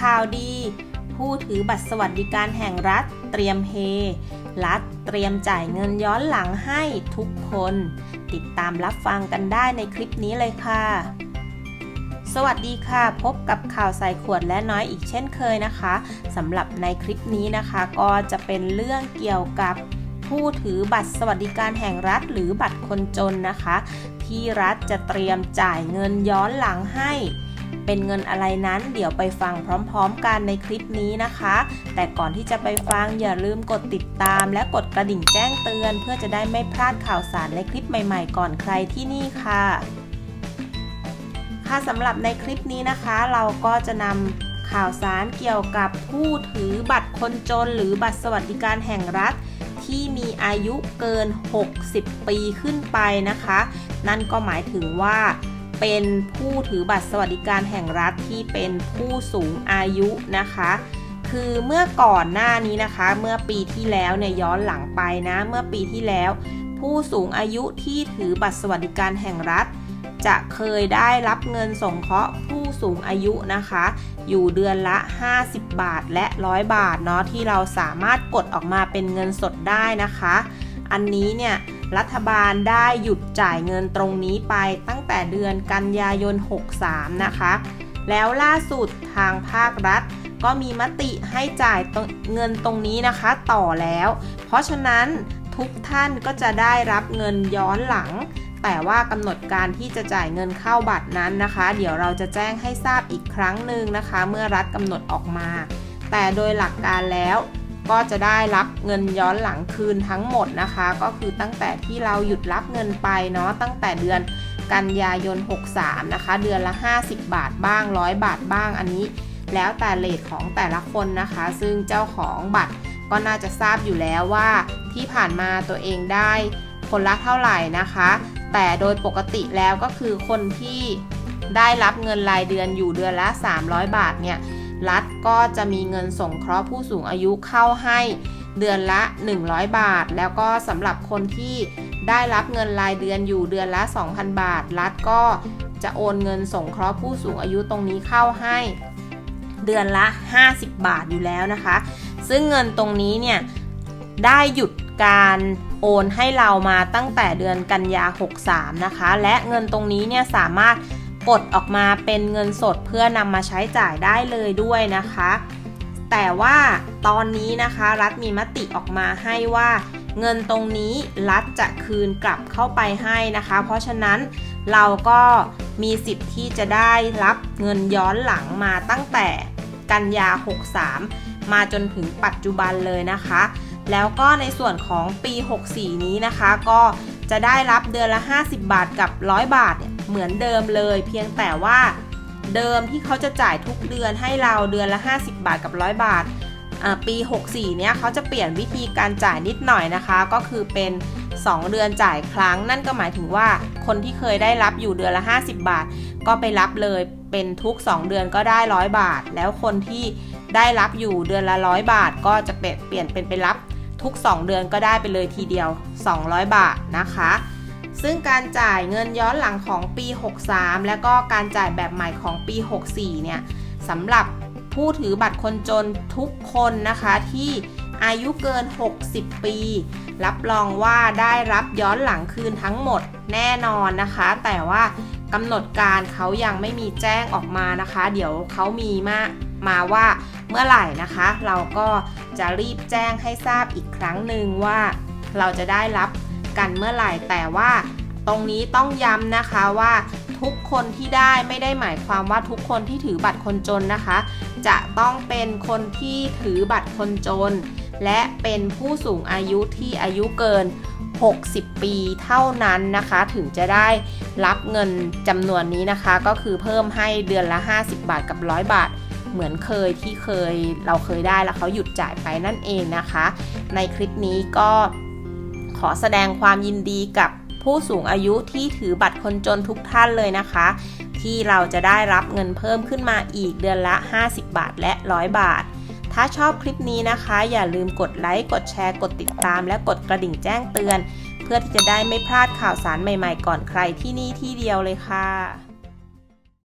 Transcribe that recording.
ข่าวดี ผู้ถือบัตรสวัสดิการแห่งรัฐ เตรียมเฮรัฐเตรียมจ่ายเงินย้อนหลังให้ทุกคน ติดตามรับฟังกันได้ในคลิปนี้เลยค่ะ สวัสดีค่ะ พบกับข่าวใส่ขวดและน้อยอีกเช่นเคยนะคะสำหรับในคลิปนี้นะคะ ก็จะเป็นเรื่องเกี่ยวกับผู้ถือบัตรสวัสดิการแห่งรัฐหรือบัตรคนจนนะคะ ที่รัฐจะเตรียมจ่ายเงินย้อนหลังให้ เป็นเงินอะไรนั้นเดี๋ยวไปฟังพร้อมๆกันในคลิปนี้นะคะ แต่ก่อนที่จะไปฟังอย่าลืมกดติดตาม และกดกระดิ่งแจ้งเตือน เพื่อจะได้ไม่พลาดข่าวสารในคลิปใหม่ๆ ก่อนใครที่นี่ค่ะ ค่ะสำหรับในคลิปนี้นะคะ เราก็จะนำข่าวสารเกี่ยวกับผู้ถือบัตรคนจน หรือบัตรสวัสดิการแห่งรัฐที่มีอายุเกิน 60 ปีขึ้นไปนะคะ นั่นก็หมายถึงว่า เป็นผู้ถือบัตรสวัสดิการแห่งรัฐที่เป็นผู้สูงอายุนะคะ คือเมื่อก่อนหน้านี้นะคะ เมื่อปีที่แล้วเนี่ยย้อนหลังไปนะ เมื่อปีที่แล้ว ผู้สูงอายุที่ถือบัตรสวัสดิการแห่งรัฐ จะเคยได้รับเงินสงเคราะห์ผู้สูงอายุนะคะ อยู่เดือนละ 50 บาทและ 100 บาทเนาะที่เราสามารถกดออกมาเป็นเงินสดได้นะคะ อันนี้เนี่ย รัฐบาลได้หยุดจ่ายเงินตรงนี้ไปตั้งแต่เดือนกันยายน 63 นะคะ แล้วล่าสุดทางภาครัฐก็มีมติให้จ่ายเงินตรงนี้นะคะต่อแล้ว เพราะฉะนั้นทุกท่านก็จะได้รับเงินย้อนหลัง แต่ว่ากำหนดการที่จะจ่ายเงินเข้าบัตรนั้นนะคะ เดี๋ยวเราจะแจ้งให้ทราบอีกครั้งหนึ่งนะคะ เมื่อรัฐกำหนดออกมา แต่โดยหลักการแล้ว ก็จะได้รับเงินย้อนหลังคืนทั้งหมดนะคะ ก็คือตั้งแต่ที่เราหยุดรับเงินไปเนาะตั้งแต่เดือนกันยายน 63 นะคะ เดือนละ 50 บาทบ้าง 100 บาทบ้างอันนี้ แล้วแต่เลทของแต่ละคนนะคะ ซึ่งเจ้าของบัตรก็น่าจะทราบอยู่แล้วว่าที่ผ่านมาตัวเองได้คนละเท่าไหร่นะคะ แต่โดยปกติแล้วก็คือคนที่ได้รับเงินรายเดือนอยู่เดือนละ 300 บาทเนี่ย รัฐก็จะมีเงินสงเคราะห์ผู้สูงอายุเข้าให้เดือนละ 100 บาท แล้วก็สำหรับคนที่ได้รับเงินรายเดือนอยู่เดือนละ 2,000 บาท รัฐก็จะโอนเงินสงเคราะห์ผู้สูงอายุตรงนี้เข้าให้เดือนละ 50 บาทอยู่แล้วนะคะ ซึ่งเงินตรงนี้เนี่ยได้หยุดการโอนให้เรามาตั้งแต่เดือนกันยา 63 นะคะ และเงินตรงนี้เนี่ยสามารถ กดออกมาเป็นเงินสดเพื่อนำมาใช้จ่ายได้เลยด้วยนะคะ แต่ว่าตอนนี้นะคะรัฐมีมติออกมาให้ว่า เงินตรงนี้รัฐจะคืนกลับเข้าไปให้นะคะ เพราะฉะนั้นเราก็มีสิทธิ์ที่จะได้รับเงินย้อนหลังมาตั้งแต่กันยา 63 มาจนถึงปัจจุบันเลยนะคะ แล้วก็ในส่วนของปี 64 นี้นะคะ ก็จะได้รับเดือนละ 50 บาทกับ 100 บาทเนี่ย เหมือนเดิมเลย เพียงแต่ว่าเดิมที่เขาจะจ่ายทุกเดือนให้เราเดือนละ 50 บาทกับ 100 บาทปี 64 เนี้ยเขาจะเปลี่ยนวิธีการจ่ายนิดหน่อยนะคะ ก็คือเป็น 2 เดือนจ่ายครั้ง นั่นก็หมายถึงว่าคนที่เคยได้รับอยู่เดือนละ 50 บาท ก็ไปรับเลยเป็นทุก 2 เดือนก็ได้ 100 บาท แล้วคนที่ได้รับอยู่เดือนละ 100 บาท ก็จะเปลี่ยนเป็นไปรับทุก 2 เดือนก็ได้ไปเลยทีเดียว 200 บาทนะคะ ซึ่งการจ่ายเงินย้อนหลังของปี 63 และก็การจ่ายแบบใหม่ของปี 64 เนี่ยสำหรับผู้ถือบัตรคนจนทุกคนนะคะที่อายุเกิน 60 ปี รับรองว่าได้รับย้อนหลังคืนทั้งหมดแน่นอนนะคะ แต่ว่ากำหนดการเขายังไม่มีแจ้งออกมานะคะ เดี๋ยวเขามีมามาว่าเมื่อไหร่นะคะ เราก็จะรีบแจ้งให้ทราบอีกครั้งหนึ่งว่า เราจะได้รับ กันเมื่อไหร่ แต่ว่าตรงนี้ต้องย้ำนะคะว่าทุกคนที่ได้ไม่ได้หมายความว่าทุกคนที่ถือบัตรคนจนนะคะ จะต้องเป็นคนที่ถือบัตรคนจน และเป็นผู้สูงอายุที่อายุเกิน 60 ปีเท่านั้นนะคะ ถึงจะได้รับเงินจำนวนนี้นะคะ ก็คือเพิ่มให้เดือนละ 50 บาทกับ 100 บาทเหมือนเคยที่เคยเราเคยได้แล้วเขาหยุดจ่ายไปนั่นเองนะคะ ในคลิปนี้ก็ อแสดงความยินดีกับผู้สูงอายุที่ถือบัตรคนจนทุกท่านเลยนะคะ ที่เราจะได้รับเงินเพิ่มขึ้นมาอีกเดือนละ 50 บาทและ 100 บาท ถ้าชอบคลิปนี้นะคะ อย่าลืมกดไลค์ กดแชร์ กดติดตาม และกดกระดิ่งแจ้งเตือน เพื่อที่จะได้ไม่พลาดข่าวสารใหม่ๆ ก่อนใครที่นี่ที่เดียวเลยค่ะ